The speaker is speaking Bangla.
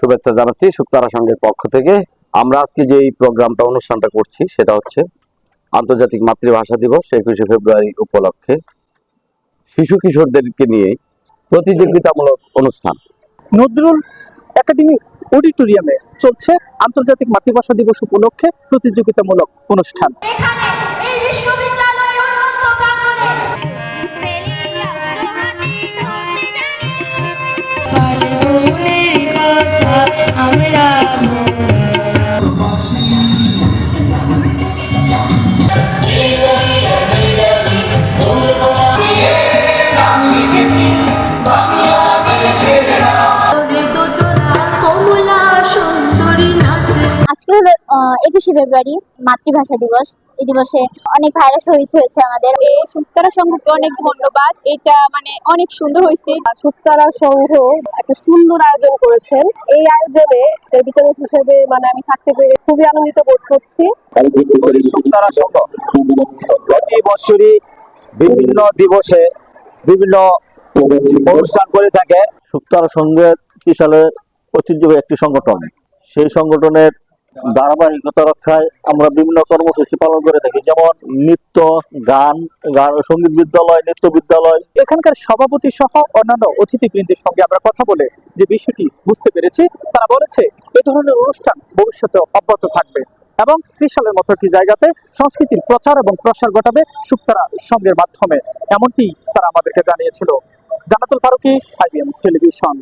শুভেচ্ছা জানাচ্ছি শুক্তারা সংঘের পক্ষ থেকে। আমরা আজকে যে এই প্রোগ্রামটা অনুষ্ঠানটা করছি সেটা হচ্ছে আন্তর্জাতিক মাতৃভাষা দিবস একুশে ফেব্রুয়ারি উপলক্ষে শিশু কিশোরদেরকে নিয়ে প্রতিযোগিতামূলক অনুষ্ঠান। নজরুল একাডেমি অডিটোরিয়ামে চলছে আন্তর্জাতিক মাতৃভাষা দিবস উপলক্ষে প্রতিযোগিতামূলক অনুষ্ঠান। আজকে হলো একুশে ফেব্রুয়ারি মাতৃভাষা দিবস। এই দিবসে অনেক ভাইরা শহীদ হয়েছে আমাদের। এই শুক্তারা সংঘকে অনেক ধন্যবাদ। এটা মানে অনেক সুন্দর হয়েছে। শুক্তারা সংঘ একটা সুন্দর আয়োজন করেছেন এই আয়োজনে এর বিচারক হিসেবে মানে আমি থাকতে পেরে খুবই আনন্দিত বোধ করছি। শুক্তারা সংঘ প্রতি বছরই বিভিন্ন দিবসে বিভিন্ন অনুষ্ঠান করে থাকে। শুক্তারা সংঘের সালের ঐতিহ্যবাহী একটি সংগঠন। সেই সংগঠনের ধারাবাহিকতা রক্ষায় আমরা বিভিন্ন কর্মসূচি পালন করে থাকি। যেমন নৃত্য, গান গান, সংগীত বিদ্যালয়, নৃত্য বিদ্যালয়। এখানকার সভাপতি সহ অন্যান্য অতিথিবৃন্দের সঙ্গে আমরা কথা বলে যে বিষয়টি বুঝতে পেরেছি, তারা বলেছে, এ ধরনের অনুষ্ঠান ভবিষ্যতে অব্যাহত থাকবে এবং ত্রিশালের মতো একটি জায়গাতে সংস্কৃতির প্রচার এবং প্রসার ঘটাবে সুক্তারা সঙ্গের মাধ্যমে। এমনটি তারা আমাদেরকে জানিয়েছিল। Jannatul Faruqi, IBM television.